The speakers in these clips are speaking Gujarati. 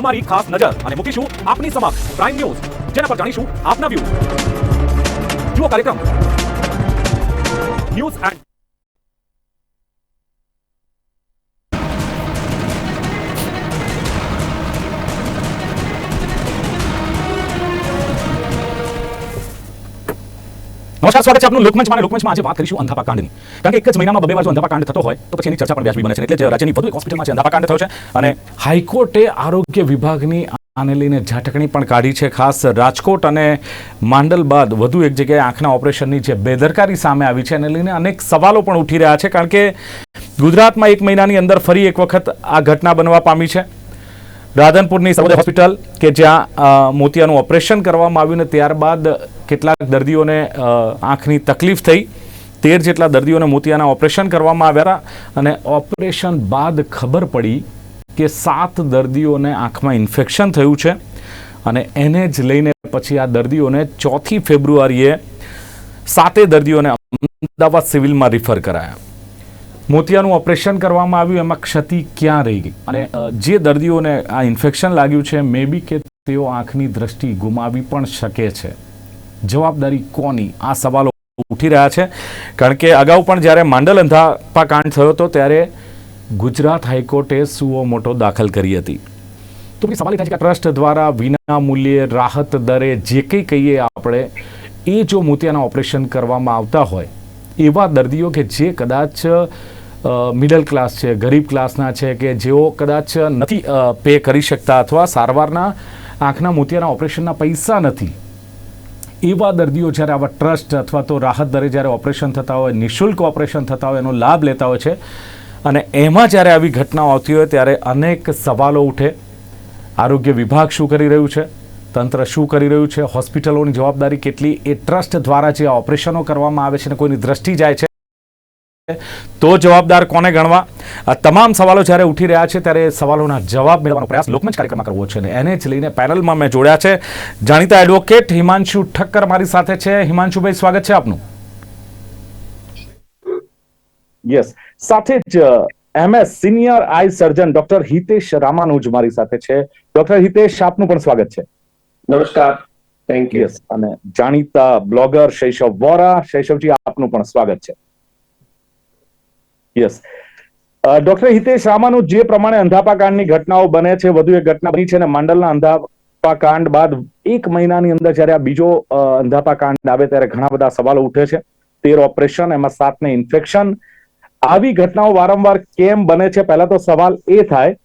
અમારી ખાસ નજર અને મૂકીશું આપની સમક્ષ પ્રાઇમ ન્યૂઝ જેના પર જાણીશું આપના વ્યૂ જુઓ કાર્યક્રમ. ન્યૂઝ એન્ડ નમસ્કાર, સ્વાગત છે આપનું લોકમંચમાં લોકમંચમાં આજે વાત કરીશું અંધાપા કાંડની કારણ કે એક જ મહિનામાં બબે વાર જો અંધાપા કાંડ થતો હોય, તો પછી એની ચર્ચા પણ વ્યાજબી બને છે. એટલે રાજ્યની વધુ એક હોસ્પિટલમાં છે અંધાપા કાંડ થયો છે અને હાઈકોર્ટે આરોગ્ય વિભાગની આને લઈને ઝાટકણી પણ કાઢી છે. ખાસ રાજકોટ અને માંડલ બાદ વધુ એક જગ્યાએ આંખના ઓપરેશનની જે બેદરકારી સામે આવી છે, એને લઈને અનેક સવાલો પણ ઉઠી રહ્યા છે. કારણ કે ગુજરાતમાં એક મહિનાની અંદર ફરી એક વખત આ ઘટના બનવા પામી છે. રાધનપુરની સર્વોદય હોસ્પિટલ કે જ્યાં મોતિયાનું ઓપરેશન કરવામાં આવ્યું ને ત્યારબાદ કેટલાક દર્દીઓને આંખની તકલીફ થઈ. તેર જેટલા દર્દીઓને મોતિયાના ઓપરેશન કરવામાં આવ્યા અને ઓપરેશન બાદ ખબર પડી કે સાત દર્દીઓને આંખમાં ઇન્ફેક્શન થયું છે અને એને જ લઈને પછી આ દર્દીઓને ચોથી ફેબ્રુઆરીએ સાતે દર્દીઓને અમદાવાદ સિવિલમાં રિફર કરાયા. મોતિયાનું ઓપરેશન કરવામાં આવ્યું, એમાં ક્ષતિ ક્યાં રહી ગઈ? અને જે દર્દીઓને આ ઇન્ફેક્શન લાગ્યું છે, મે બી કે તેઓ આંખની દ્રષ્ટિ ગુમાવી પણ શકે છે. જવાબદારી કોની? આ સવાલો ઉઠી રહ્યા છે. કારણ કે અગાઉ પણ જ્યારે માંડલ અંધાપા કાંડ થયો હતો, ત્યારે ગુજરાત હાઈકોર્ટે સુઓ મોટો દાખલ કરી હતી. તો પછી સવાલ એ છે કે ટ્રસ્ટ દ્વારા વિના મૂલ્યે રાહત દરે જે કંઈ કહીએ આપણે, એ જો મોતિયાના ઓપરેશન કરવામાં આવતા હોય, એવા દર્દીઓ કે જે કદાચ મિડલ ક્લાસ છે, ગરીબ ક્લાસના છે કે જેઓ કદાચ નથી પે કરી શકતા અથવા સારવારના આંખના મોતિયાના ઓપરેશનના પૈસા નથી. એવા દર્દીઓ જ્યારે આવા ટ્રસ્ટ અથવા તો રાહત દરે જ્યારે ઓપરેશન થતા હોય, નિઃશુલ્ક ઓપરેશન થતા હોય, એનો લાભ લેતા હોય છે, અને એમાં જ્યારે આવી ઘટનાઓ આવતી હોય ત્યારે અનેક સવાલો ઉઠે. આરોગ્ય વિભાગ શું કરી રહ્યું છે? તંત્ર શું કરી રહ્યું છે? હોસ્પિટલોની જવાબદારી કેટલી? એ ટ્રસ્ટ દ્વારા જે ઓપરેશનો કરવામાં આવે છે અને કોઈની દ્રષ્ટિ જાય છે? તો જવાબદાર કોને ગણવા? આ તમામ સવાલો જ્યારે ઉઠી રહ્યા છે ત્યારે સવાલોના જવાબ મેળવવાનો પ્રયાસ લોકમંચ કાર્યક્રમમાં કરવો છે અને એને જ લઈને પેનલમાં મેં જોડ્યા છે. જાણીતા એડવોકેટ હિમાંશુ ઠક્કર મારી સાથે છે. હિમાંશુભાઈ સ્વાગત છે આપનું. યસ સાથે જ MS senior eye surgeon doctor Hitesh Ramanuj મારી સાથે છે. ડોક્ટર હિતેશ આપનું પણ સ્વાગત છે. નમસ્કાર. થેન્ક યુ અને જાણીતા બ્લોગર શૈશવ વોરા. શૈશવજી આપનું પણ સ્વાગત છે. યસ ડોક્ટર હિતેશ રામાનું જે પ્રમાણે અંધાપા કાંડની ઘટનાઓ બને છે, વધુ એક ઘટના બની છે અને માંડલના અંધાપા કાંડ બાદ એક મહિનાની અંદર જ્યારે આ બીજો અંધાપા કાંડ આવે ત્યારે ઘણા બધા સવાલો ઉઠે છે. તેર ઓપરેશન, એમાં સાતને ઇન્ફેક્શન. આવી ઘટનાઓ વારંવાર કેમ બને છે? પહેલા તો સવાલ એ થાય,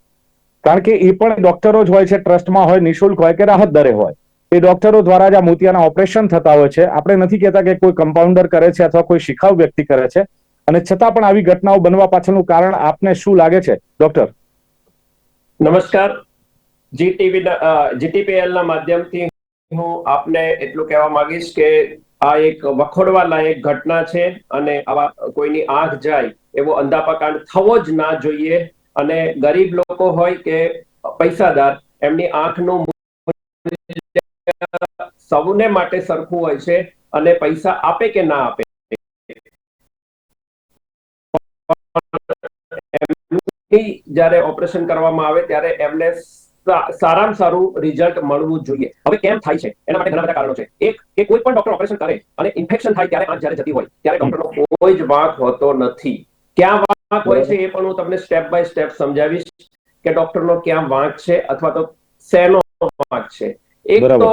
કારણ કે એ પણ ડોક્ટરો જ હોય છે, ટ્રસ્ટમાં હોય, નિઃશુલ્ક હોય કે રાહત દરે હોય. એ ડોક્ટરો દ્વારા જ આ મોતિયાના ઓપરેશન થતા હોય છે. આપણે નથી કહેતા કે કોઈ કમ્પાઉન્ડર કરે છે અથવા કોઈ શિખાઉ વ્યક્તિ કરે છે. અને છતાં પણ આવી ઘટનાઓ બનવા પાછળનું કારણ આપને શું લાગે છે? ડોક્ટર? નમસ્કાર. જીટીવી જીટીપીએલ ના માધ્યમથી હું આપને એટલું કહેવા માંગીશ કે આ એક વખોડવા લાયક ઘટના છે અને આવા કોઈની આંખ જાય એવો અંધાપાકાંડ થવો જ ના જોઈએ. અને ગરીબ લોકો હોય કે પૈસાદાર, એમની આંખનું સૌને માટે સરખું હોય છે અને પૈસા આપે કે ના આપે? જ્યારે ઓપરેશન કરવામાં આવે ત્યારે એમને સારામાં સારું રિઝલ્ટ મળવું જોઈએ. હવે કેમ થાય છે? એના માટે ઘણા બધા કારણો છે. એક કે કોઈ પણ ડોક્ટર ઓપરેશન કરે અને ઇન્ફેક્શન થાય ત્યારે આંખ જ્યારે જતી હોય ત્યારે ડોક્ટરનો કોઈ જ વાંક હોતો નથી. ક્યાં વાંક હોય છે એ પણ હું તમને સ્ટેપ બાય સ્ટેપ સમજાવીશ કે ડોક્ટરનો ક્યાં વાંક છે અથવા તો શેનો વાંક છે. એક તો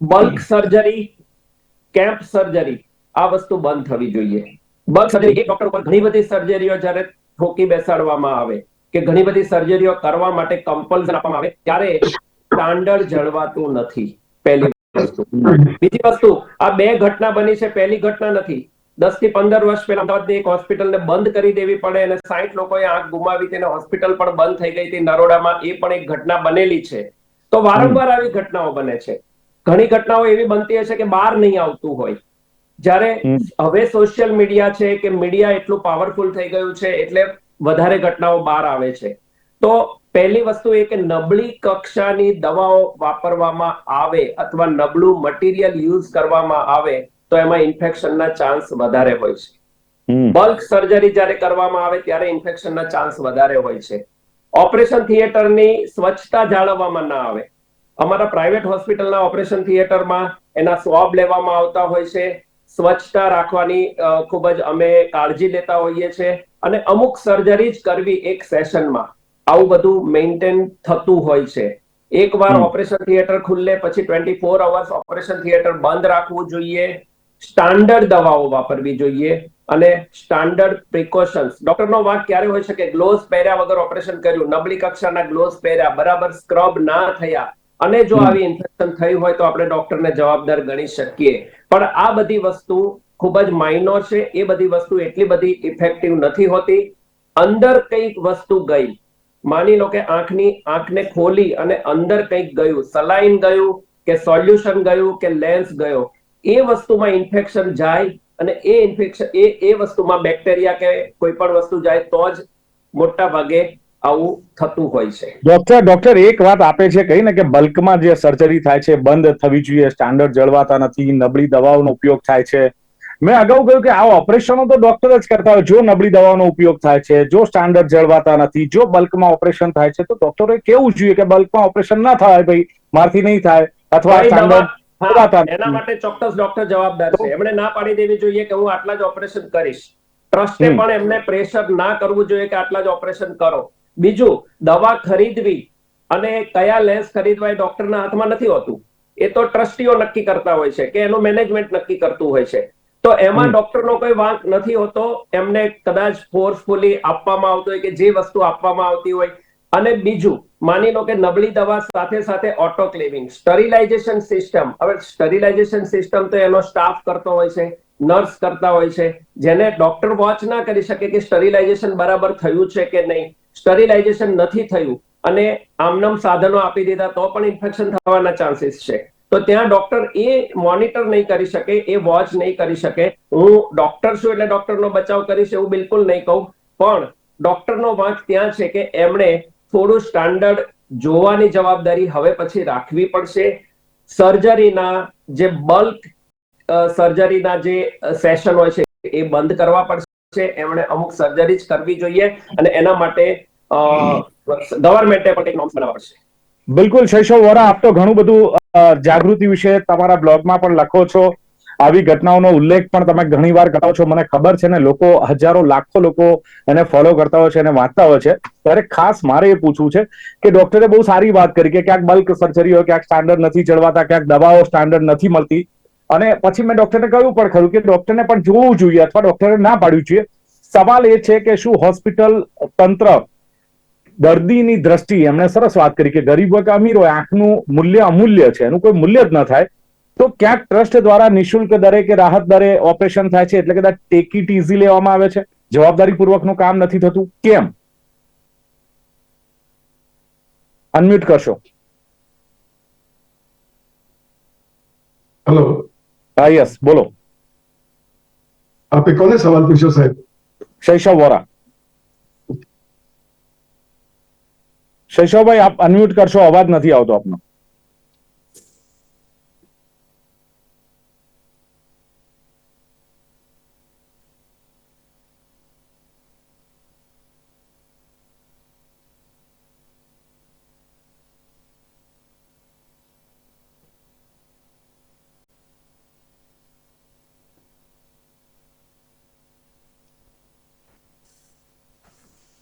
બલ્ક સર્જરી કેમ્પ સર્જરી આ વસ્તુ બંધ થવી જોઈએ. એક ડોક્ટર ઉપર ઘણી બધી સર્જરીઓ જ્યારે ઠોકી બેસાડવામાં આવે કે ઘણી બધી સર્જરીઓ કરવા માટે કમ્પલ્સન આપવામાં આવે ત્યારે સ્ટાન્ડર્ડ જળવાતું નથી પહેલી વસ્તુ. બીજી વસ્તુ આ બે ઘટના બની છે પહેલી ઘટના નથી. દસથી પંદર વર્ષ પહેલા અમદાવાદની એક હોસ્પિટલને બંધ કરી દેવી પડે અને સાઈઠ લોકોએ આંખ ગુમાવી તેને હોસ્પિટલ પણ બંધ થઈ ગઈ હતી. નરોડામાં એ પણ એક ઘટના બનેલી છે. તો વારંવાર આવી ઘટનાઓ બને છે. ઘણી ઘટનાઓ એવી બનતી હશે કે બહાર નહીં આવતું હોય. જ્યારે હવે સોશિયલ મીડિયા છે કે મીડિયા એટલું પાવરફુલ થઈ ગયું છે એટલે વધારે ઘટનાઓ બહાર આવે છે. તો પહેલી વસ્તુ એ કે નબળી કક્ષાની દવાઓ વાપરવામાં આવે અથવા નબળું મટીરિયલ યુઝ કરવામાં આવે તો એમાં ઇન્ફેક્શનના ચાન્સ વધારે હોય છે. બલ્ક સર્જરી જ્યારે કરવામાં આવે ત્યારે ઇન્ફેક્શનના ચાન્સ વધારે હોય છે. ઓપરેશન થિયેટરની સ્વચ્છતા જાળવવામાં ના આવે. અમારા પ્રાઇવેટ હોસ્પિટલના ઓપરેશન થિયેટરમાં એના સ્વાબ લેવામાં આવતા હોય છે. સ્વચ્છતા રાખવાની ખૂબ જ અમે કાળજી લેતા હોઈએ છીએ અને અમુક સર્જરી જ કરવી એક સેશનમાં આવું બધું મેન્ટેન થતું હોય છે. એકવાર. ઓપરેશન થિયેટર ખુલ્લે પછી twenty four hours operation theatre બંધ રાખવું જોઈએ. સ્ટાન્ડર્ડ દવાઓ વાપરવી જોઈએ અને સ્ટાન્ડર્ડ પ્રિકોશન્સ ડોક્ટરનો વાંક ક્યારે હોય છે કે ગ્લોવ્સ પહેર્યા વગર ઓપરેશન કર્યું. નબળી કક્ષાના ગ્લોવ્સ પહેર્યા. બરાબર સ્ક્રબ ના થયા. અને જો આવી ઇન્ફેક્શન થઈ હોય તો આપણે ડોક્ટરને જવાબદાર ગણી શકીએ. પણ આ બધી વસ્તુ ખૂબ જ માઇનોર છે. એ બધી વસ્તુ એટલી બધી ઇફેક્ટિવ નથી હોતી. અંદર કંઈક વસ્તુ ગઈ. માની લો કે આંખની આંખને ખોલી અને અંદર કંઈક ગયું. સલાઈન ગયું કે સોલ્યુશન ગયું કે લેન્સ ગયો. એ વસ્તુમાં ઇન્ફેક્શન જાય અને એ ઇન્ફેક્શન એ એ વસ્તુમાં બેક્ટેરિયા કે કોઈ પણ વસ્તુ જાય તો જ મોટા ભાગે આવું થતું હોય છે. ડોક્ટર ડોક્ટર એક વાત આપે છે કહી ને કે બલ્કમાં જે સર્જરી થાય છે બંધ થવી જોઈએ સ્ટાન્ડર્ડ જળવાતા નથી નબળી દવાઓનો ઉપયોગ થાય છે. મેં અગાઉ કહ્યું કે આ ઓપરેશનો તો ડોક્ટર જ કરતા હોય. જો નબળી દવાઓનો ઉપયોગ થાય છે જો સ્ટાન્ડર્ડ જળવાતા નથી જો બલ્કમાં ઓપરેશન થાય છે તો ડોક્ટરે કેવું જોઈએ કે બલ્કમાં ઓપરેશન ના થાય ભાઈ મારથી નહીં થાય અથવા સ્ટાન્ડર્ડ એના માટે ચોક્કસ ડોક્ટર જવાબદાર છે. એમણે ના પાડી દેવી જોઈએ કે હું આટલા જ ઓપરેશન કરીશ. ટ્રસ્ટે પણ એમને પ્રેશર ના કરવું જોઈએ કે આટલા જ ઓપરેશન કરો. બીજું દવા ખરીદવી અને કયા લેન્સ ખરીદવા એ ડોક્ટરના હાથમાં નથી હોતું. એ તો ટ્રસ્ટીઓ નક્કી કરતા હોય છે કે એનું મેનેજમેન્ટ નક્કી કરતું હોય છે. તો એમાં. ડોક્ટરનો કોઈ વાંક નથી હોતો એમને કદાચ ફોર્સફુલી આપવામાં આવતો હોય કે જે વસ્તુ આપવામાં આવતી હોય. અને બીજું માની લો કે નબળી દવા સાથે સાથે ઓટોક્લેવિંગ સ્ટરીલાઇઝેશન સિસ્ટમ હવે સ્ટરીલાઇઝેશન સિસ્ટમ તો એનો સ્ટાફ કરતો હોય છે નર્સ કરતા હોય છે. જેને ડોક્ટર વોચ ના કરી શકે કે સ્ટરીલાઇઝેશન બરાબર થયું છે કે નહીં. સ્ટરીલાઇઝેશન નથી થયું અને આમનામ સાધનો આપી દીધા, તો પણ ઇન્ફેક્શન થવાના ચાન્સીસ છે. તો ત્યાં ડોક્ટર એ મોનિટર નહીં કરી શકે, એ વોચ નહીં કરી શકે. હું ડોક્ટર છું એટલે ડોક્ટરનો બચાવ કરીશ એવું બિલકુલ નહીં કહું. પણ ડોક્ટરનો વાંક ત્યાં છે કે એમણે થોડું સ્ટાન્ડર્ડ જોવાની જવાબદારી હવે પછી રાખવી પડશે. સર્જરીના જે બલ્ક સર્જરીના જે સેશન હોય છે એ બંધ કરવા પડશે. એમણે અમુક સર્જરી જ કરવી જોઈએ અને એના માટે ગવર્મેન્ટે પણ નોર્મ્સ બનાવવા પડશે. બિલકુલ, શૈશવ વોરા, આપ તો ઘણું બધું જાગૃતિ વિશે તમારા બ્લોગમાં પણ લખો છો. આવી ઘટનાઓનો ઉલ્લેખ પણ તમે ઘણી વાર કરો છો. મને ખબર છે ને, લોકો હજારો, લાખો લોકો એને ફોલો કરતા હોય છે અને વાંચતા હોય છે. ત્યારે ખાસ મારે એ પૂછવું છે કે ડોક્ટરે બહુ સારી વાત કરી કે ક્યાંક બલ્ક સર્જરી હોય, ક્યાંક સ્ટાન્ડર્ડ નથી ચડવાતા ક્યાંક દવાઓ સ્ટાન્ડર્ડ નથી મળતી. અને પછી મેં ડોક્ટરને કહ્યું પણ ખરું કે ડોક્ટરને પણ જોવું જોઈએ અથવા ડોક્ટરે ના પાડવું જોઈએ. સવાલ એ છે કે શું હોસ્પિટલ તંત્ર દર્દીની દ્રષ્ટિ એમણે સરસ વાત કરી કે ગરીબ હોય કે અમીર હોય આંખનું મૂલ્ય અમૂલ્ય છે એનું કોઈ મૂલ્ય જ ન થાય. તો ક્યાંક ટ્રસ્ટ દ્વારા નિઃશુલ્ક દરે કે રાહત દરે ઓપરેશન થાય છે એટલે કદાચ ટેક ઇટ ઇઝી લેવામાં આવે છે. જવાબદારી પૂર્વકનું કામ નથી થતું. કેમ? અનમ્યુટ કરશો. હેલો હા યસ બોલો. આપે કોને સવાલ પૂછ્યો સાહેબ? શૈશવ વોરા. શૈશવભાઈ આપ અનમ્યુટ કરશો અવાજ નથી આવતો આપનો.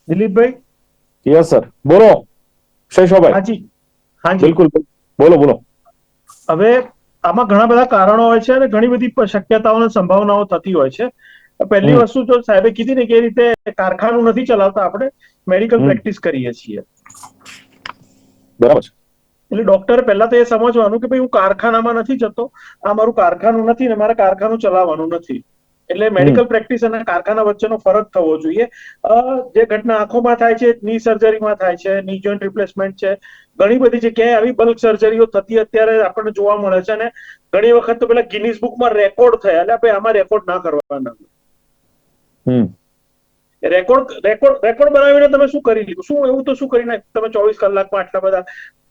દિલીપભાઈ? યસ સર બોલો. શૈશવભાઈ હાજી. હાજી. બિલકુલ બોલો બોલો. હવે આમાં ઘણા બધા કારણો હોય છે અને ઘણી બધી શક્યતાઓ અને સંભાવનાઓ થતી હોય છે. પહેલી વસ્તુ તો સાહેબે કીધી ને કે રીતે કારખાનું નથી ચલાવતા આપણે મેડિકલ પ્રેક્ટિસ કરીએ છીએ. બરાબર એટલે ડોક્ટરે પહેલા તો એ સમજવાનું કે ભાઈ હું કારખાનામાં નથી જતો આ મારું કારખાનું નથી ને મારે કારખાનું ચલાવવાનું નથી. એટલે મેડિકલ પ્રેક્ટિસ અને કારખાના વચ્ચેનો ફરક થવો જોઈએ. જે ઘટના આંખોમાં થાય છે ની સર્જરીમાં થાય છે ની જોઈન્ટ રિપ્લેસમેન્ટ છે ઘણી બધી જગ્યાએ આવી બલ્ક સર્જરીઓ થતી અત્યારે આપણને જોવા મળે છે અને ઘણી વખત તો પેલા ગિનિસ બુકમાં રેકોર્ડ થયા. એટલે ભાઈ આમાં રેકોર્ડ ના કરવાના. હમ. રેકોર્ડ રેકોર્ડ રેકોર્ડ બનાવીને તમે શું કરી લીધું શું એવું તો શું કરી નાખ્યું? તમે ચોવીસ કલાકમાં આટલા બધા.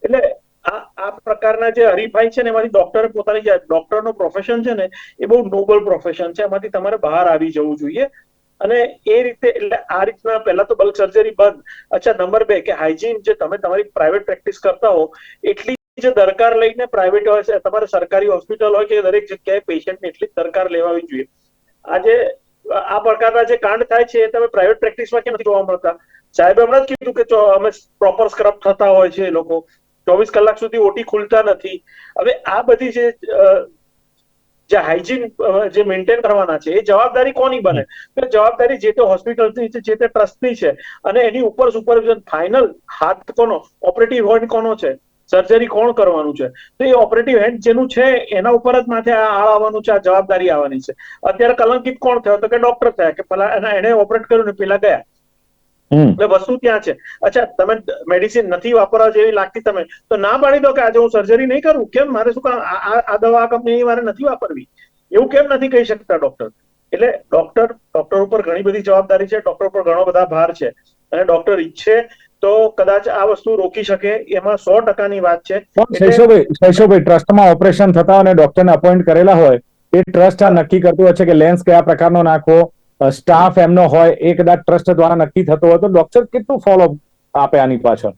એટલે આ આ પ્રકારના જે હરીફાઈ છે ને એમાંથી ડોક્ટરે પોતાની જે ડોક્ટરનો પ્રોફેશન છે ને એ બહુ નોબલ પ્રોફેશન છે. એમાંથી તમારે બહાર આવી જવું જોઈએ. અને એ રીતે એટલે આ રીતના પહેલા તો બલ્ક સર્જરી બંધ. અચ્છા નંબર બે કે હાઇજીન જે તમે તમારી પ્રાઇવેટ પ્રેક્ટિસ કરતા હો, એટલી જે દરકાર લઈને પ્રાઇવેટ હોય છે, તમારે સરકારી હોસ્પિટલ હોય કે દરેક જગ્યાએ પેશન્ટની એટલી દરકાર લેવાવી જોઈએ. આજે આ પ્રકારના જે કાંડ થાય છે એ તમે પ્રાઇવેટ પ્રેક્ટિસમાં કેમ નથી જોવા મળતા? સાહેબ હમણાં જ કીધું કે અમે પ્રોપર સ્ક્રબ થતા હોય છે એ લોકો. ચોવીસ કલાક સુધી ઓટી ખુલતા નથી. હવે આ બધી જે જે હાઇજીન જે મેન્ટેન કરવાના છે, એ જવાબદારી કોની બને? તો જવાબદારી જે તે હોસ્પિટલની છે, જે તે ટ્રસ્ટની છે. અને એની ઉપર સુપરવિઝન ફાઇનલ હાથ કોનો? ઓપરેટિવ હેન્ડ કોનો છે? સર્જરી કોણ કરવાનું છે? તો એ ઓપરેટિવ હેન્ડ જેનું છે, એના ઉપર જ માથે આ આળ આવવાનું છે, આ જવાબદારી આવવાની છે. અત્યારે કલંકિત કોણ થયો? તો કે ડોક્ટર થયા કે પેલા એના- ઓપરેટ કર્યું ને પેલા ગયા. એટલે વસ્તુ ત્યાં છે? અચ્છા તમે મેડિસિન નથી વાપરવા જેવી લાગતી તમે તો ના પાડી દો કે આજે હું સર્જરી નહીં કરું? કેમ? મારે શું આ- દવા કંપની મારે નથી વાપરવી. એવું કેમ નથી કહી શકતા ડોક્ટર એટલે ડોક્ટર ડોક્ટર ઉપર ઘણી બધી જવાબદારી છે ડોક્ટર ઉપર ઘણો બધા ભાર છે. અને ડોક્ટર ઈચ્છે તો કદાચ આ વસ્તુ રોકી શકે એમાં સો ટકાની વાત છે. શૈશોભાઈ શૈશવભાઈ ટ્રસ્ટમાં ઓપરેશન થતા અને ડોક્ટરને અપોઇન્ટ કરેલા હોય એ ટ્રસ્ટ આ નક્કી કરતું હોય છે કે લેન્સ કયા પ્રકારનો નાખવો? સ્ટાફ એમનો હોય એ કદાચ ટ્રસ્ટ દ્વારા નક્કી થતો હોય તો ડોક્ટર કેટલું ફોલોઅપ આપે આની પાછળ?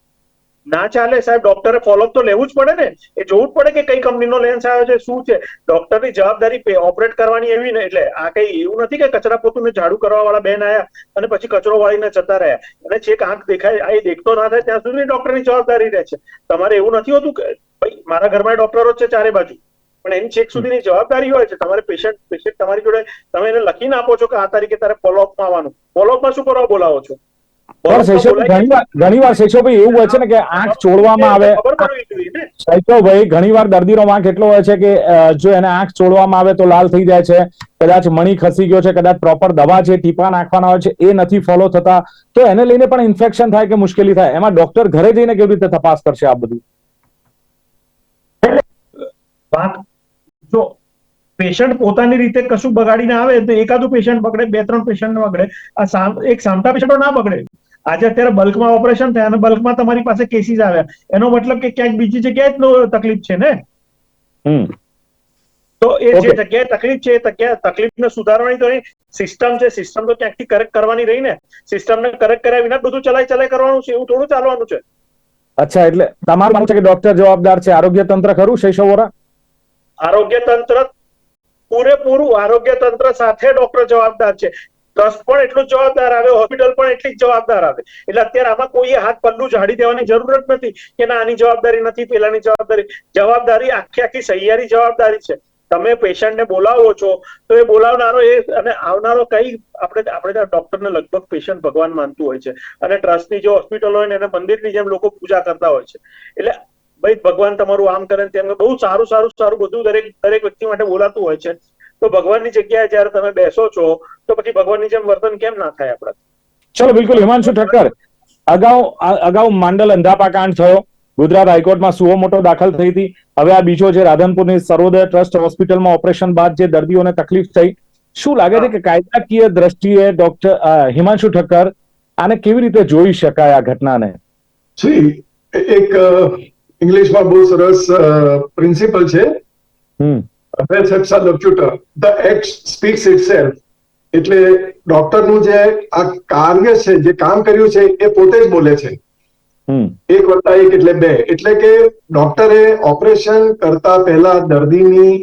ના ચાલે સાહેબ ડોક્ટરે ફોલોઅપ તો લેવું જ પડે ને. એ જોવું જ પડે કે કઈ કંપનીનો લેન્સ આવ્યો છે, શું છે. ડોક્ટરની જવાબદારી ઓપરેટ કરવાની એવી ને, એટલે આ કઈ એવું નથી કે કચરા પોતું ઝાડુ કરવા વાળા બેન આવ્યા અને પછી કચરો વાળીને જતા રહ્યા. અને છેક આંખ દેખાય, આ દેખતો ના થાય, ત્યાં સુધી ડોક્ટરની જવાબદારી રહે છે. તમારે એવું નથી હોતું કે, ભાઈ, મારા ઘરમાં ડોક્ટરો જ છે ચારે બાજુ. પણ એની છેક સુધીની જવાબદારી હોય છે. તમારે પેશન્ટ પેશન્ટ તમારી જોડે તમે એને લખીને આપો છો કે આ તારીખે તારે ફોલોઅપમાં આવવાનું. ફોલોઅપમાં શું કરવા બોલાવો છો? ઘણી વાર ઘણી એવું હોય છે ને કે આંખ ચોડવામાં આવે. શૈશવભાઈ ઘણી વાર દર્દીનો વાંક એટલો હોય છે કે જો એને આંખ ચોડવામાં આવે તો લાલ થઈ જાય છે. કદાચ મણી ખસી ગયો છે કદાચ પ્રોપર દવા છે ટીપા નાખવાના હોય છે એ નથી ફોલો થતા. તો એને લઈને પણ ઇન્ફેક્શન થાય કે મુશ્કેલી થાય. એમાં ડોક્ટર ઘરે જઈને કેવી રીતે તપાસ કરશે આ બધું? જો પેશન્ટ પોતાની રીતે કશું બગાડીને આવે તો એકાદું પેશન્ટ બગડે બે ત્રણ પેશન્ટ બગડે આ એક સામટા પેશન્ટો ના બગડે આજે અત્યારે બલ્કમાં ઓપરેશન થયા અને બલ્કમાં તમારી પાસે કેસીસ આવ્યા. એનો મતલબ કે ક્યાંક બીજી જગ્યાએ જ તકલીફ છે ને? તો એ જે જગ્યાએ તકલીફ છે એ તકલીફને સુધારવાની તો સિસ્ટમ છે સિસ્ટમ તો ક્યાંકથી કરેક્ટ કરવાની રહી ને? સિસ્ટમને કરેક્ટ કર્યા વિના બધું ચલાય ચલાય કરવાનું છે. એવું થોડું ચાલવાનું છે. અચ્છા એટલે તમારું માનવું છે કે ડોક્ટર જવાબદાર છે? આરોગ્ય તંત્ર ખરું શૈશવ વોરા? આરોગ્ય તંત્ર પૂરેપૂરું આરોગ્ય તંત્ર સાથે ડોક્ટર જવાબદાર છે. ટ્રસ્ટ પણ એટલું જવાબદાર આવે, હોસ્પિટલ પણ એટલી જ જવાબદાર આવે. એટલે અત્યારે આમાં કોઈએ હાથ પલ્લું ઝાડી દેવાની જરૂર જ નથી કે ના, આની જવાબદારી નથી, પેલાની જવાબદારી. જવાબદારી આખી આખી સહિયારી જવાબદારી છે. તમે પેશન્ટને બોલાવો છો, તો એ બોલાવનારો એ અને આવનારો કઈ આપણે આપણે ત્યાં ડોક્ટરને લગભગ પેશન્ટ ભગવાન માનતું હોય છે. અને ટ્રસ્ટની જે હોસ્પિટલ હોય ને એને મંદિરની જેમ લોકો પૂજા કરતા હોય છે. એટલે ભાઈ ભગવાન તમારું આમ કરે તેમ બહુ સારું સારું સારું. બધું દરેક દરેક વ્યક્તિ માટે બોલાતું હોય છે. તો ભગવાનની જગ્યાએ જયારે તમે બેસો છો તો પછી ભગવાનની જેમ વર્તન કેમ ના થાય આપણા? ચલો બિલકુલ. હિમાંશુ ઠક્કર અગાઉ અગાઉ માંડલ અંધાપા કાંડ થયો. ગુજરાત હાઈકોર્ટમાં સુઓ મોટો દાખલ થઈ હતી. હવે આ બીજો છે રાધનપુરની સર્વોદય ટ્રસ્ટ હોસ્પિટલમાં ઓપરેશન બાદ જે દર્દીઓને તકલીફ થઈ શું લાગે છે કે કાયદાકીય દ્રષ્ટિએ ડોક્ટર હિમાંશુ ઠક્કર આને કેવી રીતે જોઈ શકાય આ ઘટનાને? એક ઇંગ્લિશમાં બહુ સરસ પ્રિન્સિપલ છે. હમ. Res ipsa loquitur the act speaks itself એટલે ડોક્ટરનું જે આ કાર્ય છે જે કામ કર્યું છે એ પોતે જ બોલે છે. એક વત્તા એક એટલે બે. એટલે કે ડોક્ટરે ઓપરેશન કરતા પહેલા દર્દીની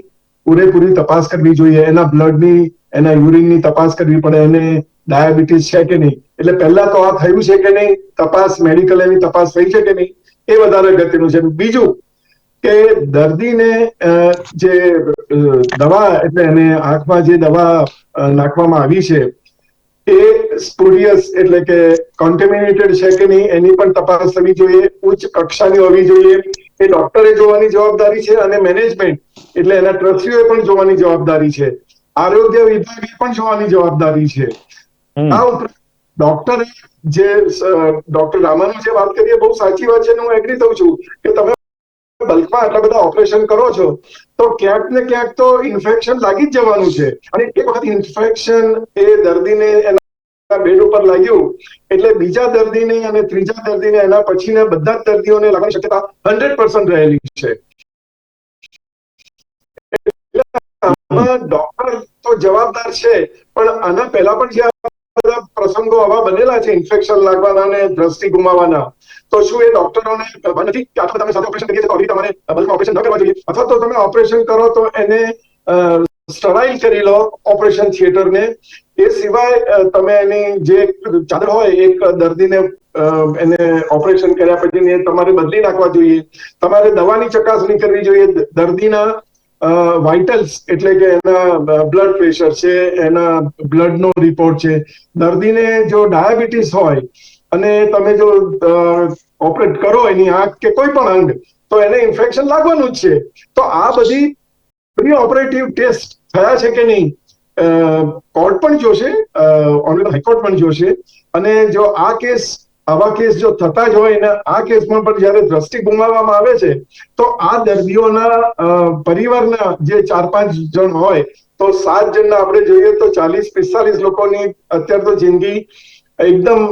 પૂરેપૂરી તપાસ કરવી જોઈએ. એના બ્લડની એના યુરિનની તપાસ કરવી પડે. એને ડાયાબિટીસ છે કે નહીં? એટલે પહેલા તો આ થયું છે કે નહીં? તપાસ મેડિકલ એની તપાસ થઈ છે કે નહીં? એ વધારે અગત્યનું છે. બીજું કે દર્દીને જે દવા એટલે એને આંખમાં જે દવા નાખવામાં આવી છે એ સ્પુરિયસ એટલે કે કોન્ટેમિનેટેડ છે કે નહીં એની પણ તપાસ થવી જોઈએ. ઉચ્ચ કક્ષાની હોવી જોઈએ. એ ડોક્ટરે જોવાની જવાબદારી છે અને મેનેજમેન્ટ એટલે એના ટ્રસ્ટીઓએ પણ જોવાની જવાબદારી છે. આરોગ્ય વિભાગે પણ જોવાની જવાબદારી છે. આ ઉપરાંત ડોક્ટરે જે ડોક્ટર રામાનું જે વાત કરીએ, બહુ સાચી વાત છે હું એગ્રી થઉં છું કે તમે બલ્કમાં આટલા બધા ઓપરેશન કરો છો, તો ક્યાંક ને ક્યાંક તો ઇન્ફેક્શન લાગી જ જવાનું છે. અને એક વખત ઇન્ફેક્શન એ દર્દીને એના બેડ ઉપર લાગ્યું, એટલે બીજા દર્દીને અને ત્રીજા દર્દીને એના પછીના બધા જ દર્દીઓને લાગવાની શક્યતા હંડ્રેડ પર્સન્ટ રહેલી છે. ડોક્ટર તો જવાબદાર છે, પણ આના પહેલા પણ જે બધા પ્રસંગો આવા બનેલા છે ઇન્ફેક્શન લાગવાના અને દ્રષ્ટિ ગુમાવવાના તો શું એ ડોક્ટરોને ખબર નથી? કે આટલા તમે સાથે ઓપરેશન કરીએ તો તમારે બલ્કમાં ઓપરેશન ન કરવા જોઈએ. અથવા તો તમે ઓપરેશન કરો તો એને સ્ટરાઇલ કરી લો ઓપરેશન થિયેટરને એ સિવાય તમે એની જે ચાદર હોય, એક દર્દીને એને ઓપરેશન કર્યા પછી તમારે બદલી નાખવા જોઈએ. તમારે દવાની ચકાસણી કરવી જોઈએ. દર્દીના વાઇટલ્સ એટલે કે એના બ્લડ પ્રેશર છે, એના બ્લડનો રિપોર્ટ છે. દર્દીને જો ડાયાબિટીસ હોય અને તમે જો ઓપરેટ કરો એની આંખ કે કોઈ પણ અંગ, તો એને ઇન્ફેક્શન લાગવાનું જ છે. તો આ બધી પ્રી ઓપરેટિવ ટેસ્ટ થયા છે કે નહીં? કોર્ટ પણ જોશે ઓનલાઈન હાઈકોર્ટ પણ જોશે. અને જો આ કેસ આવા કેસ જો થતા જ હોય ને આ કેસમાં પણ જયારે દ્રષ્ટિ ગુમાવવામાં આવે છે તો આ દર્દીઓના પરિવારના જે ચાર પાંચ જણ હોય તો સાત જણના આપણે જોઈએ તો ચાલીસ પિસ્તાલીસ લોકોની અત્યારે તો જિંદગી એકદમ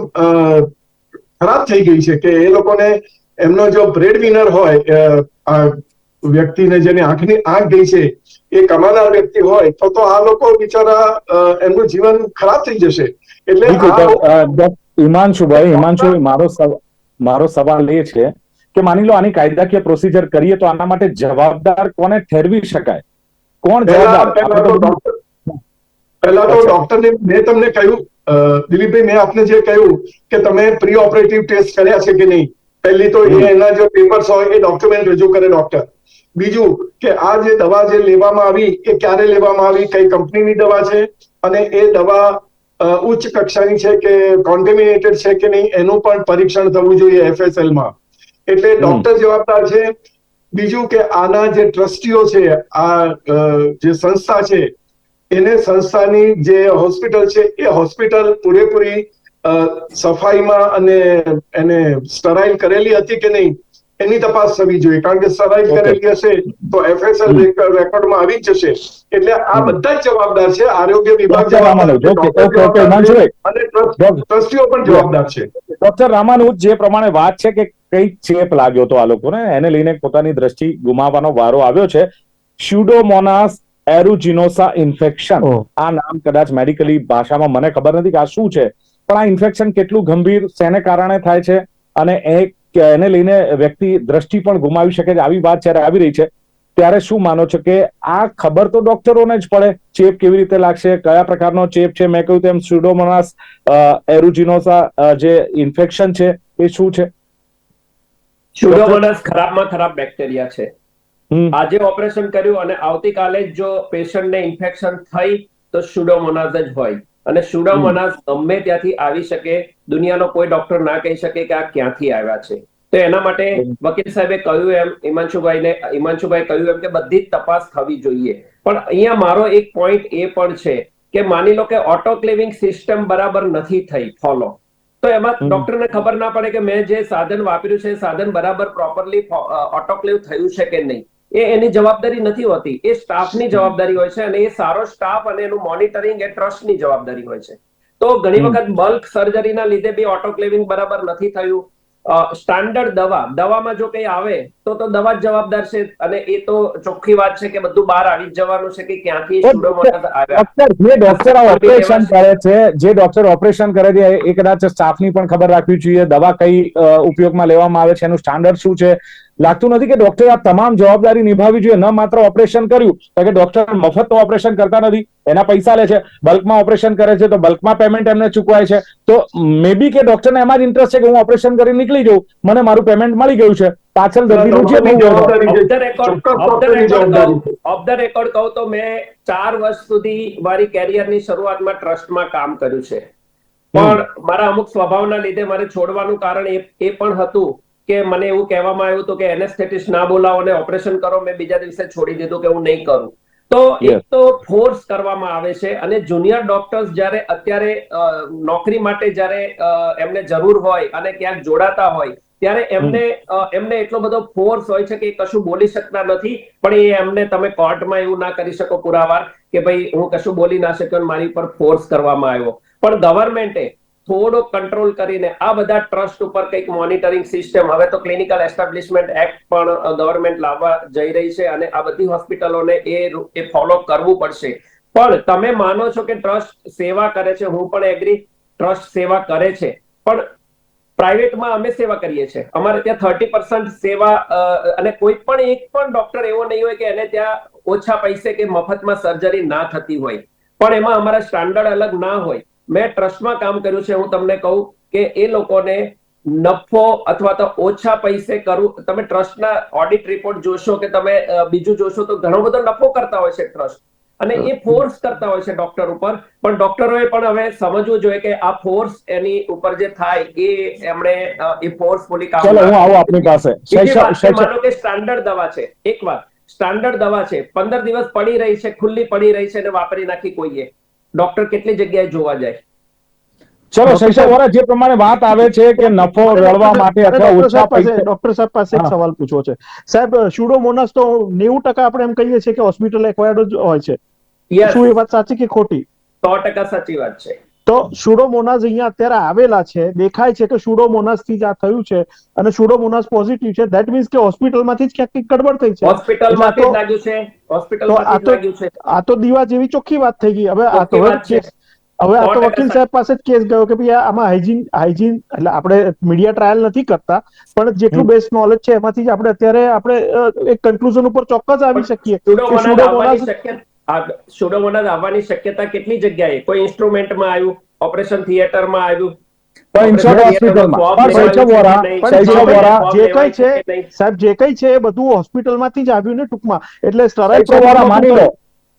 ખરાબ થઈ ગઈ છે કે એ લોકોને એમનો જો બ્રેડ વિનર હોય વ્યક્તિને જેને આંખની આંખ ગઈ છે એ કમાનાર વ્યક્તિ હોય તો તો આ લોકો બિચારા એમનું જીવન ખરાબ થઈ જશે. એટલે હિમાંશુભાઈ હિમાંશુ મારો મારો સવાલ એ છે કે માની લો આની કાયદાકીય પ્રોસિજર કરીએ તો આના માટે જવાબદાર કોને ઠેરવી શકાય? કોણ જવાબદાર? પહેલા તો ડોક્ટરને મેં તમને કહ્યું દિલીપભાઈ મેં આપને જે કહ્યું કે તમે પ્રી ઓપરેટિવ ટેસ્ટ કર્યા છે કે નહીં? પહેલી તો એ એના જે પેપર્સ હોય એ ડોક્યુમેન્ટ રજૂ કરે ડોક્ટર બીજું કે આ જે દવા જે લેવામાં આવી એ ક્યારે લેવામાં આવી કઈ કંપનીની દવા છે? અને એ દવા ઉચ્ચ કક્ષાની છે કે કોન્ટેમિનેટેડ છે કે નહીં એનું પણ પરીક્ષણ થવું જોઈએ એફએસએલમાં એટલે ડોક્ટર જવાબદાર છે. બીજું કે આના જે ટ્રસ્ટીઓ છે આ જે સંસ્થા છે એને સંસ્થાની જે હોસ્પિટલ છે એ હોસ્પિટલ પૂરેપૂરી સફાઈમાં અને એને સ્ટરાઇલ કરેલી હતી કે નહીં એની તપાસ થવી જોઈએ. કારણ કે સ્ટરાઇલ કરેલી હશે તો એફએસએલ રેકોર્ડમાં આવી જ જશે. એટલે આ બધા જ જવાબદાર છે. આરોગ્ય વિભાગ જવાબદાર છે. અને ટ્રસ્ટીઓ પણ જવાબદાર છે. ડોક્ટર રામાનુજ જે પ્રમાણે વાત છે કે કઈ ચેપ લાગ્યો તો આ લોકોને એને લઈને પોતાની દ્રષ્ટિ ગુમાવવાનો વારો આવ્યો છે. સ્યુડોમોનાસ એરુજિનોસા ઇન્ફેક્શન આ નામ કદાચ મેડિકલી ભાષામાં મને ખબર નથી કે આ શું છે. પણ આ ઇન્ફેક્શન કેટલું ગંભીર શેને કારણે થાય છે? અને એ કે એને લઈને વ્યક્તિ દ્રષ્ટિ પણ ગુમાવી શકે છે. આવી વાત જ્યારે આવી રહી છે ત્યારે શું માનો છો કે આ ખબર તો ડોક્ટરોને જ પડે ચેપ કેવી રીતે લાગશે કયા પ્રકારનો ચેપ છે? મેં કહ્યું તેમ સ્યુડોમોનાસ એરુજિનોસા જે ઇન્ફેક્શન છે એ શું છે? સ્યુડોમોનાસ ખરાબમાં ખરાબ બેક્ટેરિયા છે. હમ. આજે ઓપરેશન કર્યું અને આવતીકાલે જ જો પેશન્ટને ઇન્ફેક્શન થઈ તો સ્યુડોમોનાસ જ હોય. અને સ્યુડોમોનાસ ગમે ત્યાંથી આવી શકે દુનિયાનો કોઈ ડોક્ટર ના કહી શકે કે આ ક્યાંથી આવ્યા છે. તો એના માટે વકીલ સાહેબે કહ્યું એમ હિમાંશુભાઈને હિમાંશુભાઈ કહ્યું એમ કે બધી જ તપાસ થવી જોઈએ. પણ અહીંયા મારો એક પોઈન્ટ એ પણ છે કે માની લો કે ઓટોક્લેવિંગ સિસ્ટમ બરાબર નથી થઈ ફોલો તો એમાં. ડોક્ટરને ખબર ના પડે કે મેં જે સાધન વાપર્યું છે એ સાધન બરાબર પ્રોપરલી ઓટોક્લેવ થયું છે કે નહીં? એ એની જવાબદારી નથી હોતી. એ સ્ટાફની જવાબદારી હોય છે અને એ સારો સ્ટાફ અને એનું મોનિટરિંગ એ ટ્રસ્ટની જવાબદારી હોય છે. તો ઘણી વખત બલ્ક સર્જરીના લીધે બી ઓટોક્લેવિંગ બરાબર નથી થયું. સ્ટાન્ડર્ડ દવા દવામાં જો કંઈ આવે તો તો દવા જ જવાબદાર છે. અને એ તો ચોખ્ખી વાત છે કે બધું બહાર આવી જવાનું છે કે ક્યાંથી ડોક્ટર જે ડોક્ટર ઓપરેશન કરે છે જે ડોક્ટર ઓપરેશન કરે છે એ કદાચ સ્ટાફની પણ ખબર રાખવી જોઈએ. દવા કઈ ઉપયોગમાં લેવામાં આવે છે એનું સ્ટાન્ડર્ડ શું છે? લાગતું નથી કે ડોક્ટરે આ તમામ જવાબદારી નિભાવવી જોઈએ. ન માત્ર ઓપરેશન કર્યું કારણ કે ડોક્ટર મફત તો ઓપરેશન કરતા નથી. એના પૈસા લે છે બલ્કમાં ઓપરેશન કરે છે તો બલ્કમાં પેમેન્ટ એમને ચૂકવાય છે. તો મે બી કે ડોક્ટરને એમાં જ ઇન્ટરેસ્ટ છે કે હું ઓપરેશન કરી નીકળી જાઉં મને મારું પેમેન્ટ મળી ગયું છે. પાછળ દર્દીનું જે. ઓફ ધ રેકોર્ડ કહું ઓફ ધ રેકોર્ડ કહું તો મેં ચાર વર્ષ સુધી મારી કેરિયરની શરૂઆતમાં ટ્રસ્ટમાં કામ કર્યું છે. પણ મારા અમુક સ્વભાવના લીધે મારે છોડવાનું કારણ એ એ પણ હતું કે મને એવું કહેવામાં આવ્યું હતું કે એનેસ્થેટિસ્ટ ના બોલાવો અને ઓપરેશન કરો મેં બીજા દિવસે છોડી દીધું કે હું નહીં કરું. તો એક તો ફોર્સ કરવામાં આવે છે અને જુનિયર ડોક્ટર્સ જ્યારે અત્યારે નોકરી માટે જ્યારે એમને જરૂર હોય અને ક્યાંક જોડાતા હોય ત્યારે એમને એમને એટલો બધો ફોર્સ હોય છે કે એ કશું બોલી શકતા નથી પણ એ એમને તમે કોર્ટમાં એવું ના કરી શકો પુરાવાર કે ભાઈ હું કશું બોલી ના શક્યો મારી પર ફોર્સ કરવામાં આવ્યો. પણ ગવર્મેન્ટે થોડો કંટ્રોલ કરીને આ બધા ટ્રસ્ટ ઉપર કંઈક મોનિટરિંગ સિસ્ટમ હવે તો ક્લિનિકલ એસ્ટાબ્લિશમેન્ટ એક્ટ પણ ગવર્મેન્ટ લાવવા જઈ રહી છે અને આ બધી હોસ્પિટલોને એ એ ફોલો કરવું પડશે. પણ તમે માનો છો કે ટ્રસ્ટ સેવા કરે છે, હું પણ એગ્રી ટ્રસ્ટ સેવા કરે છે. પણ પ્રાઇવેટમાં અમે સેવા કરીએ છીએ. અમારે ત્યાં થર્ટી પર્સન્ટ સેવા અને કોઈ પણ એક પણ ડોક્ટર એવો નહીં હોય કે એને ત્યાં ઓછા પૈસે કે મફતમાં સર્જરી ના થતી હોય. પણ એમાં અમારા સ્ટાન્ડર્ડ અલગ ના હોય. મેં ટ્રસ્ટમાં કામ કર્યું છે હું તમને કહું કે એ લોકોને નફો અથવા તો ઓછા પૈસે કરવું તમે ટ્રસ્ટના ઓડિટ રિપોર્ટ જોશો કે તમે બીજું જોશો તો ઘણો બધો નફો કરતા હોય છે ટ્રસ્ટ. અને એ ફોર્સ કરતા હોય છે ડોક્ટર ઉપર. પણ ડોક્ટરોએ પણ હવે સમજવું જોઈએ કે આ ફોર્સ એની ઉપર જે થાય એ એમણે એ ફોર્સફુલી કામ ચલો હું આવું આપની પાસે. માનો કે સ્ટાન્ડર્ડ દવા છે એક વાત. સ્ટાન્ડર્ડ દવા છે પંદર દિવસ પડી રહી છે ખુલ્લી પડી રહી છે અને વાપરી નાખી કોઈએ. ડોક્ટર કેટલી જગ્યાએ જોવા જાય? ચલો શૈશવ વોરા જે પ્રમાણે વાત આવે છે કે નફો રળવા માટે અથવા ઓછા પૈસા ડોક્ટર સાહેબ પાસે એક સવાલ પૂછવો છે. સાહેબ સ્યુડોમોનાસ તો નેવું ટકા આપણે એમ કહીએ છીએ કે હોસ્પિટલ એક્વાયર્ડ જ હોય છે. શું એ વાત સાચી કે ખોટી? 100% સાચી વાત છે. તો સુડોમોનાસ અહીંયા અત્યારે આવેલા છે. દેખાય છે કે સુડોમોનાસથી જ આ થયું છે અને સુડોમોનાસ પોઝિટિવ છે. ધેટ મીન્સ કે હોસ્પિટલમાંથી જ ક્યાંક ગડબડ થઈ છે. હોસ્પિટલમાંથી જ લાગ્યું છે. હોસ્પિટલમાંથી લાગ્યું છે. આ તો દીવા જેવી ચોખ્ખી વાત થઈ ગઈ. હવે આ તો હવે આ તો વકીલ સાહેબ પાસે જ કેસ ગયો કે ભાઈ આમાં હાઇજીન હાઇજીન એટલે આપણે મીડિયા ટ્રાયલ નથી કરતા પણ જેટલું બેસ્ટ નોલેજ છે એમાંથી જ આપણે અત્યારે આપણે એક કન્ક્લુઝન ઉપર ચોક્કસ આવી શકીએ કે સુડોમોનાસ આ સ્યુડોમોનાસ આવવાની શક્યતા કેટલી જગ્યાએ કોઈ ઇન્સ્ટ્રુમેન્ટમાં આવ્યું ઓપરેશન થિયેટરમાં આવ્યું છે જે કઈ સાહેબ જે કઈ છે એ બધું હોસ્પિટલમાંથી જ આવ્યું ને ટૂંકમાં એટલે વોરા માની લો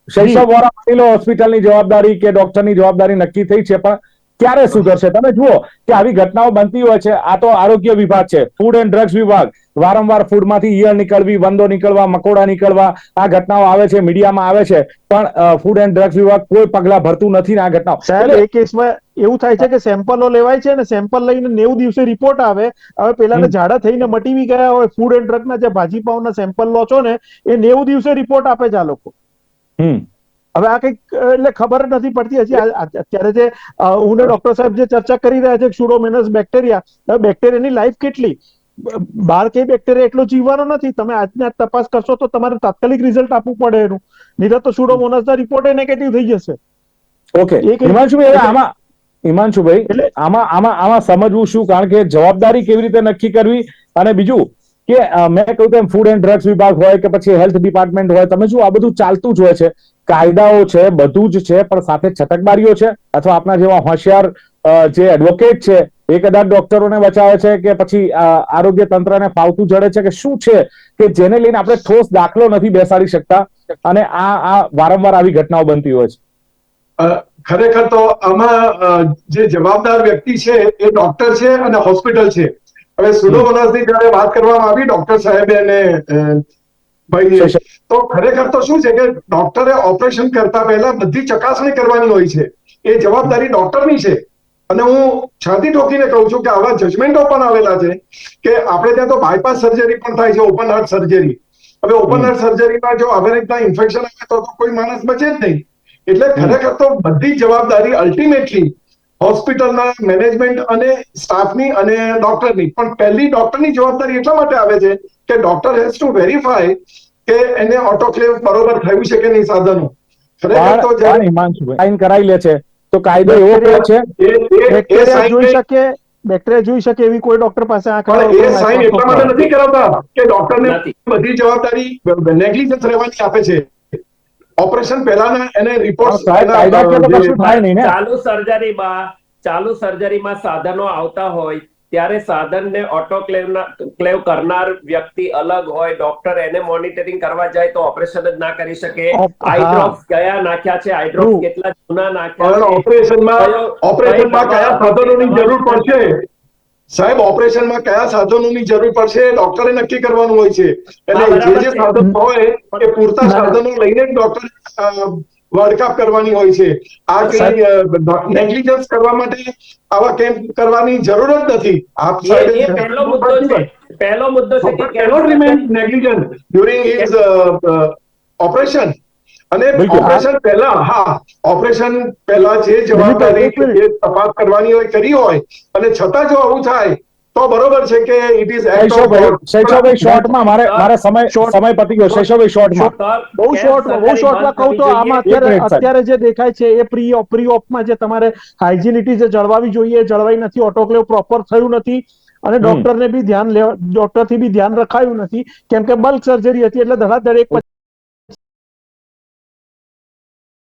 શૈશવ વોરા માની લો હોસ્પિટલની જવાબદારી કે ડોક્ટરની જવાબદારી નક્કી થઈ છે પણ ક્યારે સુધરશે. તમે જુઓ કે આવી ઘટનાઓ બનતી હોય છે. આ તો આરોગ્ય વિભાગ છે. ફૂડ એન્ડ ડ્રગ્સ વિભાગ. વારંવાર ફૂડમાંથી ઈયળ નીકળવી વંદો નીકળવા મકોડા નીકળવા આ ઘટનાઓ આવે છે મીડિયામાં આવે છે. પણ ફૂડ એન્ડ ડ્રગ્સ વિભાગ કોઈ પગલા ભરતું નથી આ ઘટનાઓ. સાહેબ એ કેસમાં એવું થાય છે કે સેમ્પલો લેવાય છે અને સેમ્પલ લઈને નેવું દિવસે રિપોર્ટ આવે. હવે પેલાને. ઝાડા થઈને મટીવી ગયા હોય ફૂડ એન્ડ ડ્રગના જે ભાજીપાવના સેમ્પલ લો છો ને એ નેવું દિવસે રિપોર્ટ આપે છે આ લોકો. હમ. હવે આ કંઈક એટલે ખબર નથી પડતી હજી. અત્યારે જે હું ડોક્ટર સાહેબ જે ચર્ચા કરી રહ્યા છે સુડોમેનસ બેક્ટેરિયા બેક્ટેરિયાની લાઈફ કેટલી? બાર કઈ બેક્ટેરિયા એટલો જીવવાનો નથી. તમે આજને આજ તપાસ કરશો તો તમારે તાત્કાલિક રિઝલ્ટ આપવું પડે એનું. નહીં તો સુડોમોનસના રિપોર્ટ નેગેટિવ થઈ જશે. ઓકે હિમાંશુભાઈ આમાં હિમાંશુભાઈ એટલે- આમાં આમાં આમાં સમજવું શું? કારણ કે જવાબદારી કેવી રીતે નક્કી કરવી? અને બીજું કે મેં કહ્યું તેમ ફૂડ એન્ડ ડ્રગ્સ વિભાગ હોય કે પછી હેલ્થ ડિપાર્ટમેન્ટ હોય તમે શું આ બધું ચાલતું જ હોય છે. કાયદાઓ છે બધું જ છે પણ સાથે છટકબારીઓ છે અથવા આપના જેવા હોશિયાર જે એડવોકેટ છે એ કદાચ ડોક્ટરોને બચાવે છે કે પછી આરોગ્ય તંત્રને ફાવતું જડે છે કે શું છે કે જેને લઈને આપણે ઠોસ દાખલો નથી બેસાડી શકતા અને આ આ વારંવાર આવી ઘટનાઓ બનતી હોય છે. ખરેખર તો આમાં જે જવાબદાર વ્યક્તિ છે એ ડોક્ટર છે અને હોસ્પિટલ છે. હવે સુડોમોનાસની જયારે વાત કરવામાં આવી ડોક્ટર સાહેબે અને અ, ભાઈએ તો ખરેખર તો શું છે કે ડોક્ટરે ઓપરેશન કરતા પહેલા બધી ચકાસણી કરવાની હોય છે. એ જવાબદારી ડોક્ટરની છે. અને હું છાતી ટોકીને કહું છું કે આવા જજમેન્ટો પણ આવેલા છે કે આપણે ત્યાં તો બાયપાસ સર્જરી પણ થાય છે ઓપન હાર્ટ સર્જરી હવે ઓપન હાર્ટ સર્જરીમાં જો આવી રીતના ઇન્ફેક્શન આવે તો તો કોઈ માણસ બચે જ નહીં. એટલે ખરેખર તો બધી જવાબદારી અલ્ટિમેટલી હોસ્પિટલના મેનેજમેન્ટ અને સ્ટાફની અને ડોક્ટરની. પણ પહેલી ડોક્ટરની જવાબદારી એટલા માટે આવે છે કે ડોક્ટર હેઝ ટુ વેરીફાય કે એને ઓટોક્લેવ બરોબર થયું છે કે નહીં સાધનો સાઈન કરાવી લે છે. તો કાયદો એવો કહે છે બેક્ટેરિયા જોઈ શકે બેક્ટેરિયા જોઈ શકે એવી કોઈ ડોક્ટર પાસે આ એ સાઇન એટલા માટે નથી કરાવતા કે ડોક્ટરને. બધી જવાબદારી નેગ્લિજન્સ રહેવાની આપે છે. ઓપરેશન પહેલાના એને રિપોર્ટ ને? ચાલુ સર્જરીમાં ચાલુ સર્જરીમાં સાધનો આવતા હોય ત્યારે સાધનને ઓટોક્લેવના ક્લેવ કરનાર વ્યક્તિ અલગ હોય ડોક્ટર એને મોનિટરિંગ કરવા જાય તો ઓપરેશન જ ના કરી શકે. આઈડ્રોપ્સ કયા નાખ્યા છે? આઈડ્રોપ્સ કેટલા જૂના નાખ્યા છે? ઓપરેશનમાં ઓપરેશનમાં કયા સાધનોની જરૂર પડશે? સાહેબ ઓપરેશનમાં કયા સાધનોની જરૂર પડશે ડોક્ટરે નક્કી કરવાનું હોય છે. એટલે જે જે સાધન હોય એ પૂરતા સાધનો લઈને ડોક્ટર વર્કઅપ કરવાની હોય છે. આ કઈ નેગ્લિજન્સ કરવા માટે આવા કેમ્પ કરવાની જરૂર જ નથી. આપ પહેલો મુદ્દો છે. પહેલો મુદ્દો છે કે cannot remain negligent during uh, operation. અને ઓપરેશન પહેલા હા ઓપરેશન પહેલા જે જવાબદારી જે તપાસ કરવાની હોય કરી હોય અને છતાં જો આવું થાય તો બરોબર છે કે ઇટ ઇઝ શૈશવભાઈ શૈશવભાઈ શોર્ટમાં મારે મારે સમય સમય પતી ગયો શૈશવભાઈ શોર્ટમાં. બહુ શોર્ટ બહુ શોર્ટમાં કહું તો આમાં અત્યારે અત્યારે જે દેખાય છે એ પ્રી પ્રી ઓપમાં જે તમારે હાઇજિનિટી જે જળવાવી જોઈએ જળવાઈ નથી ઓટોક્લેવ પ્રોપર થયું નથી અને ડોક્ટરને બી ધ્યાન લેવા ડોક્ટરથી બી ધ્યાન રખાયું નથી. કેમ કે બલ્ક સર્જરી હતી એટલે ધડાધડ એક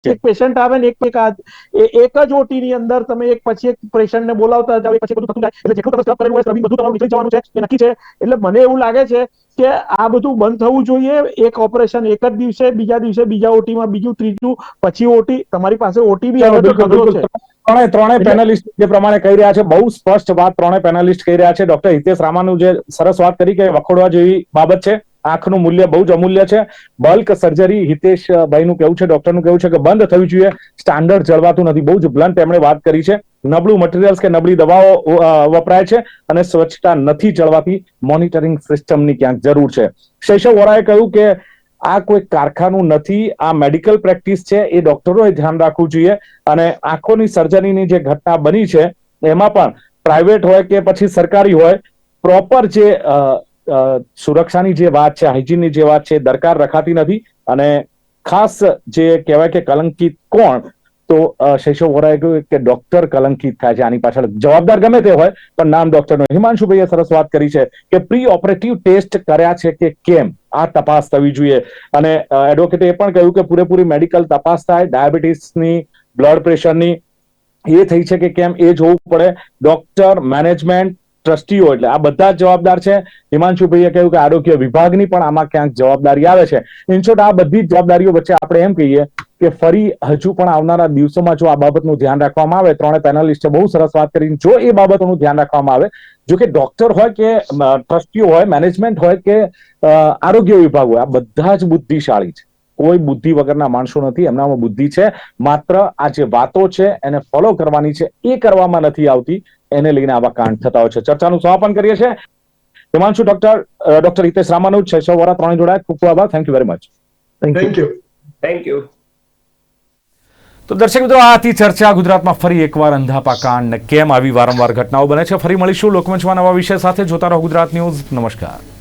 એક પેશન્ટ આવે ને એક એક એક જ ઓટી ની અંદર તમે એક પછી એક પેશન્ટ ને બોલાવતા જાવ પછી બધું થતું જાય. એટલે જેટલું તમે સ્ટફ કરેલું હોય બધું તમારું નીકળી જવાનું છે એ નક્કી છે. એટલે મને એવું લાગે છે કે આ બધું બંધ થવું જોઈએ. એક ઓપરેશન એક જ દિવસે બીજા દિવસે બીજા ઓટીમાં બીજું ત્રીજું પછી ઓટી તમારી પાસે ઓટી બી. છે ત્રણે ત્રણે પેનલિસ્ટ જે પ્રમાણે કહી રહ્યા છે બહુ સ્પષ્ટ વાત ત્રણે પેનલિસ્ટ કહી રહ્યા છે. ડોક્ટર હિતેશ રામાનું જે સરસ વાત કરી કે વખોડવા જેવી બાબત છે. આંખનું મૂલ્ય બહુ જ અમૂલ્ય છે. બલ્ક સર્જરી હિતેશ ભાઈનું કેવું છે? ડોક્ટરનું કેવું છે કે બંધ થવી જોઈએ. સ્ટાન્ડર્ડ જળવાતું નથી. બહુ જ બ્લન્ટ એમણે વાત કરી છે. નબળું મટીરિયલ્સ કે નબળી દવાઓ વપરાય છે અને સ્વચ્છતા નથી જળવાતી. મોનિટરિંગ સિસ્ટમની ક્યાંક જરૂર છે. શૈશવ વોરાએ કહ્યું કે આ કોઈ કારખાનું નથી, આ મેડિકલ પ્રેક્ટિસ છે. એ ડોક્ટરોએ ધ્યાન રાખવું જોઈએ અને આંખોની સર્જરીની જે ઘટના બની છે, એમાં પણ પ્રાઇવેટ હોય કે પછી સરકારી હોય પ્રોપર જે સુરક્ષાની જે વાત છે હાઇજીનની જે વાત છે દરકાર રખાતી નથી. અને ખાસ જે કહેવાય કે કલંકિત કોણ, તો શૈશવ વોરાએ કહ્યું કે ડોક્ટર કલંકિત થાય છે. આની પાછળ જવાબદાર ગમે તે હોય, પણ નામ ડોક્ટરનો હિમાંશુભાઈએ સરસ વાત કરી છે કે પ્રી ઓપરેટિવ ટેસ્ટ કર્યા છે કે કેમ? આ તપાસ થવી જોઈએ. અને એડવોકેટે એ પણ કહ્યું કે પૂરેપૂરી મેડિકલ તપાસ થાય, ડાયાબિટીસની, બ્લડ પ્રેશરની, એ થઈ છે કે કેમ? એ જોવું પડે. ડોક્ટર મેનેજમેન્ટ ટ્રસ્ટીઓ એટલે આ બધા જ જવાબદાર છે. હિમાંશુભાઈએ કહ્યું કે આરોગ્ય વિભાગની પણ આમાં ક્યાંક જવાબદારી આવે છે. ઇનશોર્ટ આ બધી જ જવાબદારીઓ વચ્ચે આપણે એમ કહીએ કે ફરી હજુ પણ આવનારા દિવસોમાં જો આ બાબતનું ધ્યાન રાખવામાં આવે ત્રણે પેનલિસ્ટે બહુ સરસ વાત કરી જો એ બાબતોનું ધ્યાન રાખવામાં આવે, જો કે ડોક્ટર હોય કે ટ્રસ્ટીઓ હોય મેનેજમેન્ટ હોય કે આરોગ્ય વિભાગ હોય, આ બધા જ બુદ્ધિશાળી છે. કોઈ બુદ્ધિ વગરના માણસો નથી, એમનામાં બુદ્ધિ છે. માત્ર આ જે વાતો છે એને ફોલો કરવાની છે, એ કરવામાં નથી આવતી. એને લઈને આવા કાંડ થતા હોય છે. ચર્ચાનું સમાપન કરીએ છીએ. હિમાંશુ ડોક્ટર ડોક્ટર હિતેશ રામાનુજ શૈશવ વોરા ત્રણે જોડાયા. ખૂબ ખૂબ આભાર. Thank you very much thank you thank you તો દર્શક મિત્રો આ હતી ચર્ચા ગુજરાતમાં ફરી એકવાર અંધાપા કાંડ કેમ આવી વારંવાર ઘટનાઓ બને છે? ફરી મળીશું લોકમંચમાં નવા વિષય સાથે. જોતા રહો ગુજરાત ન્યૂઝ. નમસ્કાર.